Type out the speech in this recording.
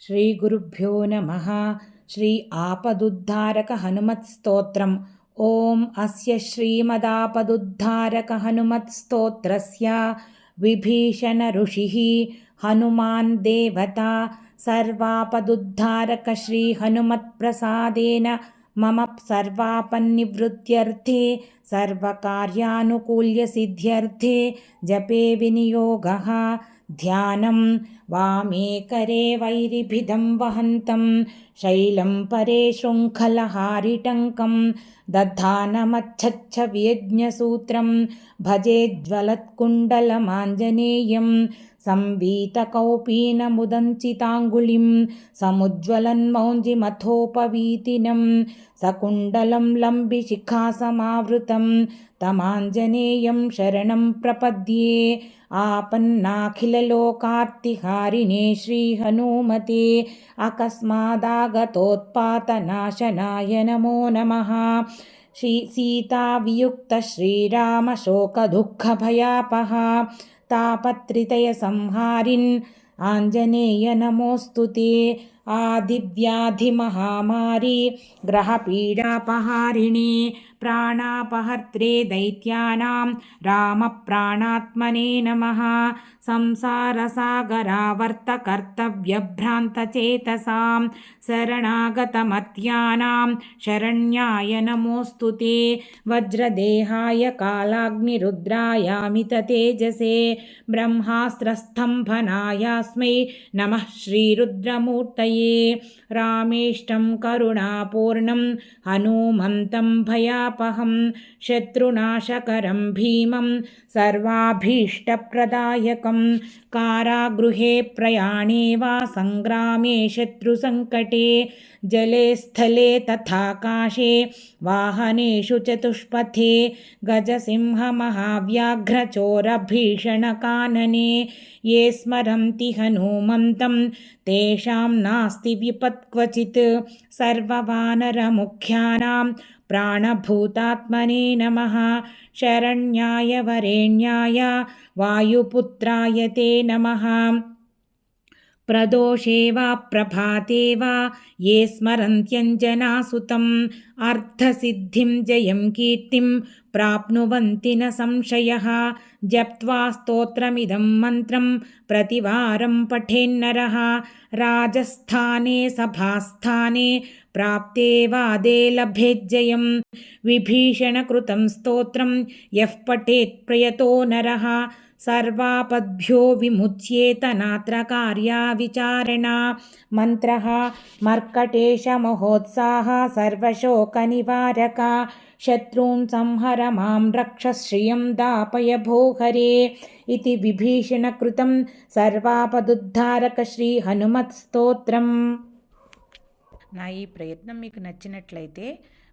श्रीगुरुभ्यो नमः। श्री आपदुद्धारकहनुमत्स्तोत्रम्। ॐ अस्य श्रीमदापदुद्धारकहनुमत्स्तोत्रस्य विभीषणऋषिः हनुमान् देवता सर्वापदुद्धारकश्रीहनुमत्प्रसादेन मम सर्वापन्निवृत्त्यर्थे सर्वकार्यानुकूल्यसिद्ध्यर्थे जपे विनियोगः ध्यानं वामेकरे वैरिभिदं वहन्तं शैलं परे शृङ्खलहारिटङ्कं दधानमच्छच्छव्यज्ञसूत्रं भजेज्ज्वलत्कुण्डलमाञ्जनेयं संवीतकौपीनमुदञ्चिताङ्गुलिं समुज्ज्वलन्मौञ्जिमथोपवीतिनं सकुण्डलं लम्बिशिखासमावृतं तमाञ्जनेयं शरणं प्रपद्ये आपन्नाखिललोकार्तिहारिणे श्रीहनुमते अकस्मादागतोत्पातनाशनाय नमो नमः। श्री सीतावियुक्तश्रीरामशोकदुःखभयापः तापत्रितयसंहारिन् आञ्जनेय नमोऽस्तु ते आदिव्याधिमहामारी ग्रहपीडापहारिणे प्राणापहर्त्रे दैत्यानां रामप्राणात्मने नमः। संसारसागरावर्तकर्तव्यभ्रान्तचेतसां शरणागतमत्यानां शरण्याय नमोऽस्तु ते। वज्रदेहाय कालाग्निरुद्रायामिततेजसे ब्रह्मास्त्रस्तम्भनायास्मै नमः श्रीरुद्रमूर्तये रामेष्टं करुणापूर्णं हनुमन्तं भयापहं शत्रुनाशकरं भीमं सर्वाभीष्टप्रदायकं कारागृहे प्रयाणे वा सङ्ग्रामे शत्रुसङ्कटे, जले, स्थले तथाकाशे वाहनेषु चतुष्पथे, गजसिंहमहाव्याघ्रचोरभीषणकानने, ये स्मरन्ति हनुमन्तं, तेषां नास्ति विपत् क्वचित् सर्ववानरमुख्यानां प्राणभूतात्मने नमः। शरण्याय वरेण्याय वायुपुत्राय ते नमः प्रदोषे वा प्रभाते वा ये स्मरन्त्यञ्जनासुतम् अर्थसिद्धिं जयं कीर्तिं प्राप्नुवन्ति न संशयः जप्त्वा स्तोत्रमिदं मन्त्रं प्रतिवारं पठेन्नरः राजस्थाने सभास्थाने प्राप्ते वादे लभेज्जयं विभीषणकृतं स्तोत्रं यः पठेत् प्रयतो नरः सर्वापद्भ्यो विमुच्येत नात्र कार्याविचारणा मन्त्रः मर्कटेशमहोत्साह सर्वशोकनिवारक शत्रून् संहर मां रक्ष श्रियं दापय भोहरे इति विभीषणकृतं सर्वापदुद्धारक స్తోత్రం నా ఈ ప్రయత్నం మీకు నచ్చినట్లయితే